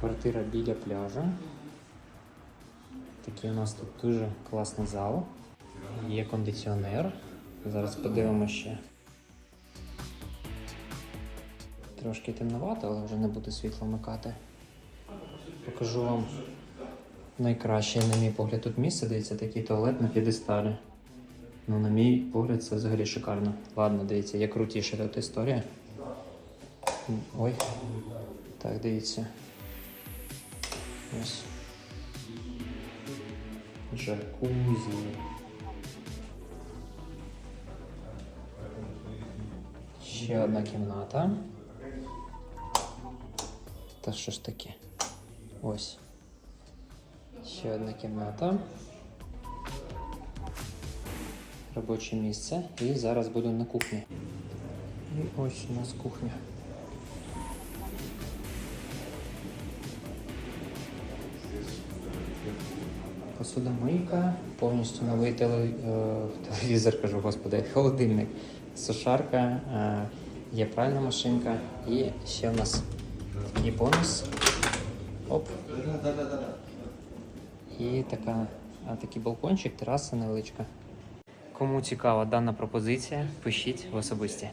Квартира біля пляжу. Такий у нас тут дуже класний зал. Є кондиціонер. Зараз подивимося ще. Трошки темновато, але вже не буду світло вмикати. Покажу вам найкраще, на мій погляд, тут місце. Дивіться, такий туалет на п'єдесталі. Ну, на мій погляд, це взагалі шикарно. Ладно, дивіться, є крутіша тут історія. Ой. Так, дивіться. Ось. Джакузі. Ще одна кімната. Та що ж таке? Ось. Ще одна кімната. Робоче місце. І зараз буду на кухні. І ось у нас кухня. Посудомийка, повністю новий теле, е, телевізор, кажу, господи, холодильник, сушарка, е, є пральна машинка і ще в нас є бонус. Оп. І така, такий балкончик, тераса невеличка. Кому цікава дана пропозиція, пишіть в особисті.